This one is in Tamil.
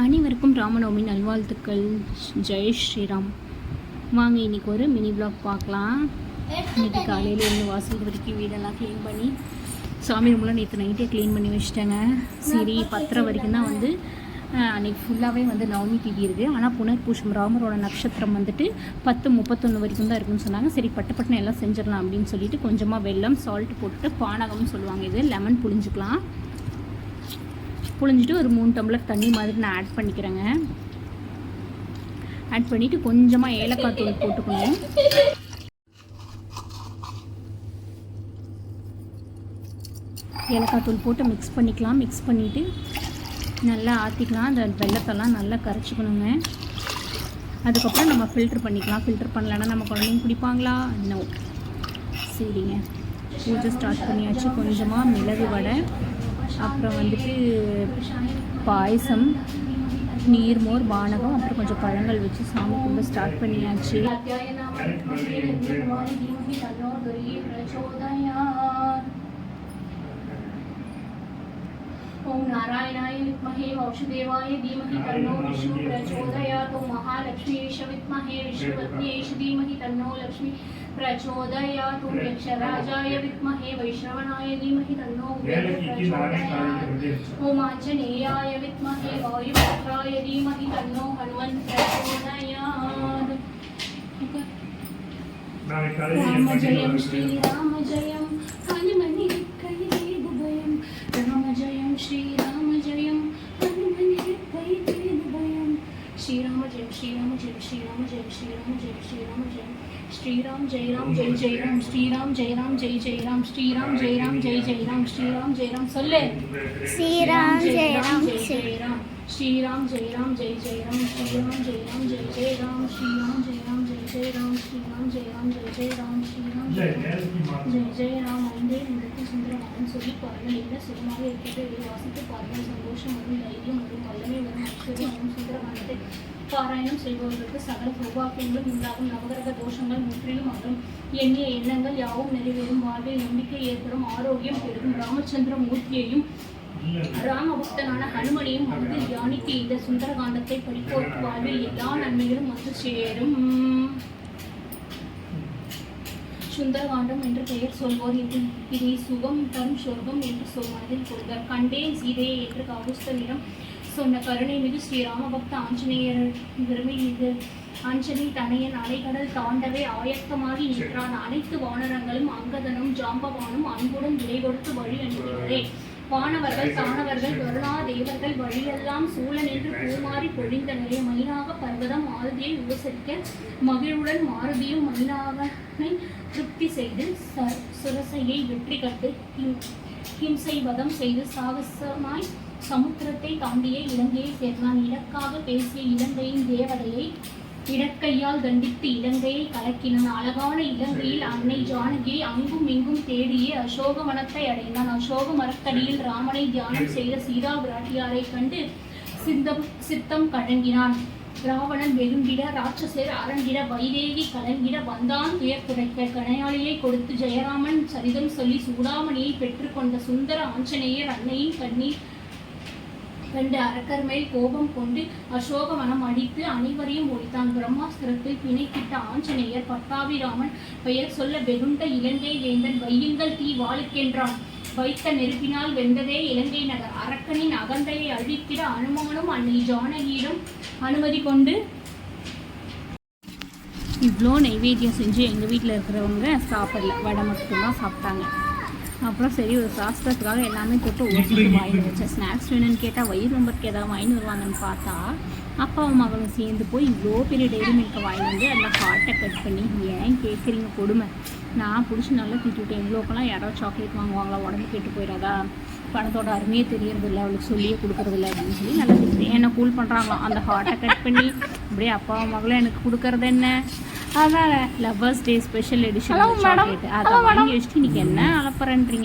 அனைவருக்கும் ராமநவமி நல்வாழ்த்துக்கள். ஜெய் ஸ்ரீராம். வாங்க இன்னைக்கு ஒரு மினி ப்ளாக் பார்க்கலாம். இன்னைக்கு காலையில் இருந்து வாசல் வரைக்கும் வீடெல்லாம் க்ளீன் பண்ணி சாமி ரூம்லாம் நேற்று நைட்டே க்ளீன் பண்ணி வச்சுட்டேங்க. சரி பத்தரை வரைக்கும் தான் வந்து அன்றைக்கி ஃபுல்லாகவே வந்து நவமி டிவி இருக்குது ஆனால் புனர்பூஷம் ராமரோட நட்சத்திரம் வந்துட்டு பத்து முப்பத்தொன்று வரைக்கும் தான் இருக்குன்னு சொன்னாங்க. சரி பட்டு பட்டுன்னு எல்லாம் செஞ்சிடலாம் அப்படின்னு சொல்லிட்டு கொஞ்சமாக வெள்ளம் சால்ட் போட்டுட்டு பானகம்னு சொல்லுவாங்க இது. லெமன் புழிஞ்சுக்கலாம். புழிஞ்சிட்டு ஒரு மூணு டம்ளர் தண்ணி மாதிரி நான் ஆட் பண்ணிக்கிறேங்க. ஆட் பண்ணிவிட்டு கொஞ்சமாக ஏலக்காய் தூள் போட்டுக்கணும் ஏலக்காய் தூள் போட்டு மிக்ஸ் பண்ணிக்கலாம். மிக்ஸ் பண்ணிவிட்டு நல்லா ஆற்றிக்கலாம் அந்த வெள்ளத்தெல்லாம் நல்லா கரைச்சிக்கணுங்க. அதுக்கப்புறம் நம்ம ஃபில்டர் பண்ணிக்கலாம். ஃபில்டர் பண்ணலன்னா நம்ம குழந்தைங்க குடிப்பாங்களா? நோ சரிங்க. பூஜை ஸ்டார்ட் பண்ணியாச்சு. கொஞ்சமாக மிளகு வடை. அப்புறம் வந்துட்டு பாயசம் நீர்மோர் பானகம் அப்புறம் கொஞ்சம் பழங்கள் வச்சு சாமி கும்பிட ஸ்டார்ட் பண்ணியாச்சு. ओम नारायणाय विद्महे वासुदेवाय धीमहि तन्नो विष्णु प्रचोदयात् महालक्ष्मीश विद्महे विष्णुपत्न्यैष धीमहि तन्नो लक्ष्मी प्रचोदयात् यक्षराजाय विद्महे वैश्रवणाय धीमहि तन्नो प्रचोदयात् ओम आञ्जनेयाय विद्महे वायुपुत्राय धीमहि तन्नो हनुमन् प्रचोदयात्। राम जयं श्रीराम जयं। हनुमनि రామ జయం శ్రీరామ జయం శ్రీరామ జయం శ్రీరామ జయం శ్రీరామ జయం శ్రీరామ జయం శ్రీరామ జయం. శ్రీరామ్ జయ రామ్ జై జయ రామ్ శ్రీరామ్ జయ రామ్ జై జయ రామ్ శ్రీరామ్ జయ రామ్ జయ జయ రామ్ శ్రీరామ్ జయ రామ్ సొల్లే. శ్రీరామ్ జయ రామ్ జయ జయ రామ్. ஸ்ரீராம் ஜெயராம் ஜெய் ஜெயராம் ஸ்ரீராம் ஜெயராம் ஜெய் ஜெயராம் ஸ்ரீராம் ஜெயராம் ஜெய் ஜெயராம் ஸ்ரீராம் ஜெயராம் ஜெய் ஜெயராம் ஸ்ரீராம் ஜெய் ஜெயராம் ஐந்தே நிமிடத்தில் சுந்தரமாகன் சொல்லி பாருங்கள். என்ன சுகமாக இருக்கிறது? இதை வாசித்து பாருங்கள். சந்தோஷம் வரும் தைரியம் வரும் வல்லமை வரும் ஐஸ்வர்யம் சுந்தரமானத்தை பாராயணம் செய்பவர்களுக்கு சகல சௌபாக்கியங்களும் உண்டாகும். நவகிரக தோஷங்கள் முற்றிலும் அகலும். எண்ணிய எண்ணங்கள் யாவும் நிறைவேறும். வாழ்வில் நம்பிக்கை ஏற்படும். ஆரோக்கியம் பெருகும். ராமச்சந்திர மூர்த்தியையும் ராமபக்தனான ஹனுமனையும் வந்து தியானிக்க இந்த சுந்தரகாண்டத்தை படிப்போருக்கு வாழ்வில் எல்லா நன்மைகளும் வந்து சேரும். சுந்தரகாண்டம் என்று பெயர் சொல்வோர் என்று இதை சுகம் தரும் சொர்க்கம் என்று சொல்வதில் கொள்வர் கண்டேன் சீதையை என்று கவுஸ்தனிடம் சொன்ன கருணை மிகு ஸ்ரீ ராமபக்த ஆஞ்சநேயர் பெருமை இது. அஞ்சலி தனையன் அலைகடல் தாண்டவே ஆயத்தமாகி நின்றான். அனைத்து வானரங்களும் அங்கதனும் ஜாம்பவானும் அன்புடன் விடை கொடுத்து வழி அனுப்பினரே. வானவர்கள் தானவர்கள் வருணா தேவர்கள் வழியெல்லாம் சூழ நின்று பூமாறி பொழிந்தனரே. மயிலாக பர்வதம் மாருதியை உபசரிக்க மகிழுடன் மாருதியும் மயிலாகனை திருப்தி செய்து ச- சுரசையை வெற்றி கட்டு ஹிம்சை வதம் செய்து சாகசமாய் சமுத்திரத்தை தாண்டிய இலங்கையை சேர்ந்தான். இலக்காக பேசிய இலங்கையின் தேவதையை இடக்கையால் தண்டித்து இலங்கையை கலக்கினான். அழகான இலங்கையில் அன்னை ஜானகியை அங்கும் இங்கும் தேடியே அசோக வனத்தை அடைந்தான். அசோக மரத்தடியில் ராமனை தியானம் செய்த சீதா பிராட்டியாரை கண்டு சித்தம் சித்தம் கழங்கினான் ராவணன் வெகுண்டிட ராட்சசர் அரண்டிட வைதேகி கலங்கிட வந்தான் துயர் குறைக்க கணையாளியை கொடுத்து ஜெயராமன் சரிதம் சொல்லி சூடாமணியை பெற்றுக்கொண்ட சுந்தர ஆஞ்சநேயர் அன்னையின் கண்ணீர் கண்டு அரக்கர் மேல் கோபம் கொண்டு அசோகவனம் அடித்து அனைவரையும் ஒழித்தான். பிரம்மாஸ்திரத்தில் பிணைக்கிட்ட ஆஞ்சநேயர் பட்டாபிராமன் பெயர் சொல்ல வெகுண்ட இலங்கை வேந்தன் வையுங்கள் தீ வாழுக்கென்றான் வைத்த நெருப்பினால் வெந்ததே இலங்கை நகர். அரக்கனின் அகந்தையை அழித்திட அனுமானும் அன்னை ஜானகியிடம் அனுமதி கொண்டு இவ்வளோ நைவேத்தியம் செஞ்சு எங்கள் வீட்டில் இருக்கிறவங்க சாப்பிடல. வடை மட்டும்தான் சாப்பிட்டாங்க. அப்புறம் சரி ஒரு சாஸ்திரத்துக்காக எல்லாமே தொட்டு ஓசிட்டு வாயில் வச்சேன். ஸ்நாக்ஸ் வேணும்னு கேட்டால் வயிறு நம்பருக்கு ஏதாவது வாங்கி வருவாங்கன்னு பார்த்தா அப்பாவும் மகளும் சேர்ந்து போய் இவ்வளோ பெரிய டெய்ரி மில்கை வாங்கி வந்து அதில் ஹார்ட்டை கட் பண்ணி ஏன் கேட்குறீங்க கொடுமை? நான் பிடிச்சி நல்லா திட்டுவிட்டேன். இவ்வளோக்கெல்லாம் யாராவது சாக்லேட் வாங்குவாங்களா? உடம்பு கெட்டு போயிடாதா? பணத்தோட அருமையே தெரியறது இல்லை அவளுக்கு சொல்லியே கொடுக்கறது இல்லை அப்படின்னு சொல்லி நல்லா திட்டுறேன் என்ன கூல் பண்ணுறாங்களாம் அந்த ஹார்ட்டை கட் பண்ணி அப்படியே அப்பாவும் மகளும் எனக்கு கொடுக்கறது என்ன? அதான் lovers day special edition chocolate அதை வாங்கி வச்சுட்டு இன்னைக்கு என்ன அலப்பறன்றீங்க?